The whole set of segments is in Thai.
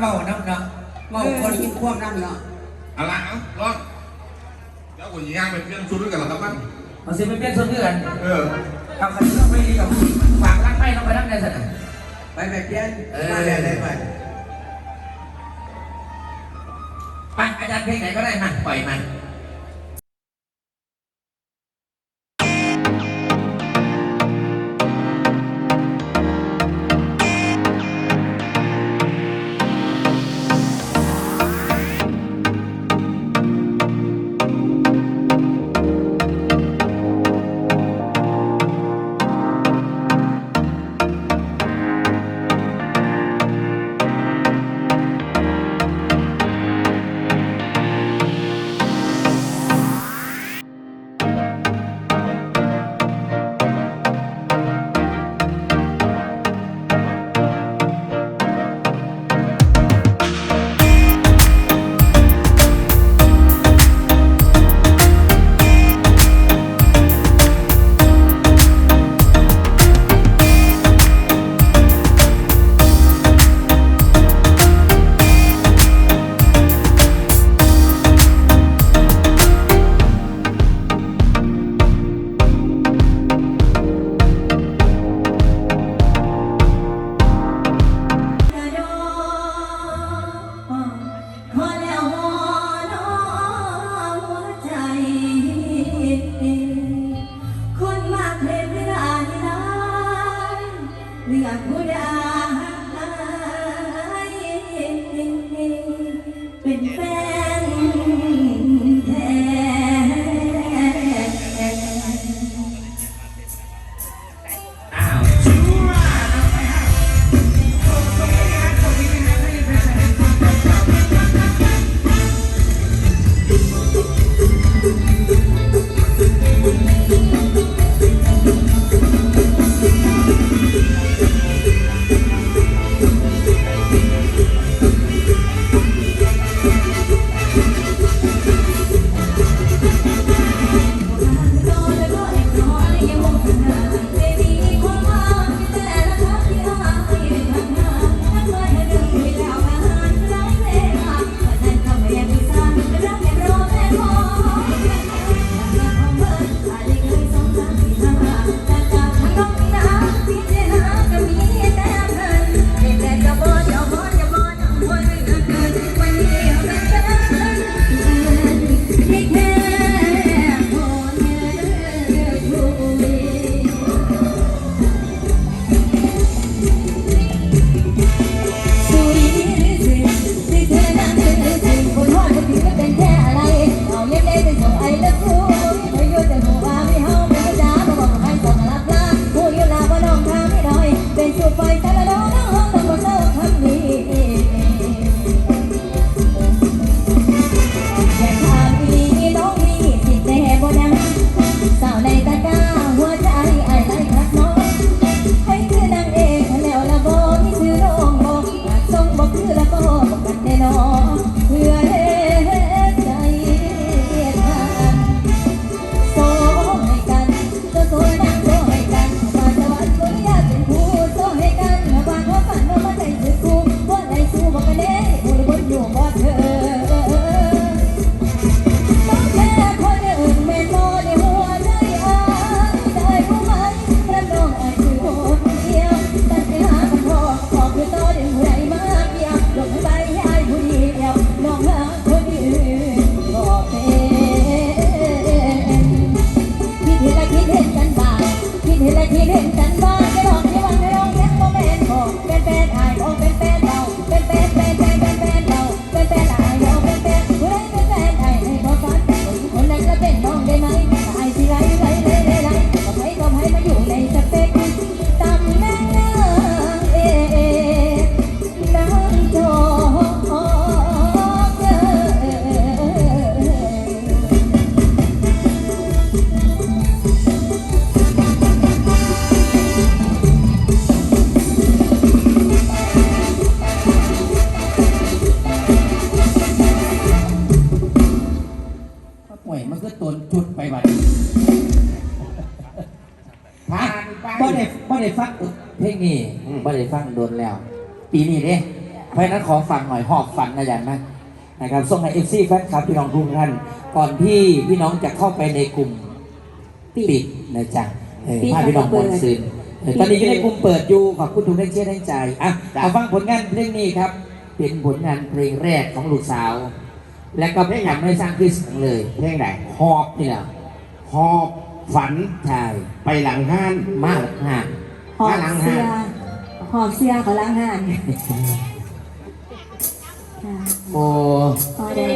เมาน้ำเนาะเมาคนกินพวกน้ำเนาะเอาละเอาลองเจ้าคนย่างเป็นเพื่อนชุดด้วยกันหรอครับมันเอาสิเป็นเพื่อนชุดด้วยกันเออทำคันนี้ต้องไปดีกับฝากรักไพ่ต้องไปนั่กในสนามไปแบบเพื่อนมาแบบไหไปไปอาจารย์เพลงไหนก็ได้มันปล่อยมัน ในสเป นี่ไม่ได้ฟังโดนแล้ว ปีนี้เนี่ยเพราะนั้นขอฟังหน่อยหอบฟังนะอย่างนะนะครับส่งให้เอฟซีแฟนคลับพี่น้องทุกท่านก่อนที่พี่น้องจะเข้าไปในกลุ่มปิดนะจ๊ะเออปิดพาพี่น้องมวนซืนเอตอนนี้อยู่ในกลุ่มเปิดอยู่ขอบคุณทุกท่านเชื่อท่าใจอะเอาฟังผลงานเพลงนี้ครับ เป็นผลงานเพลงแรกของลูกสาว และก็เพลงทำไม่สร้างขึ้นเสีเลยเพลงไหนหอบเนี่ยหอบฝันใช่ไปหลังห้านมากหาก หอบเสียหอบเสื้อก็ล้างหานโอ้ได้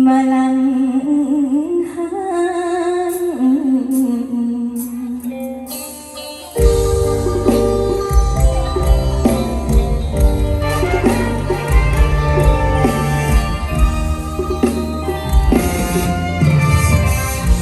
malang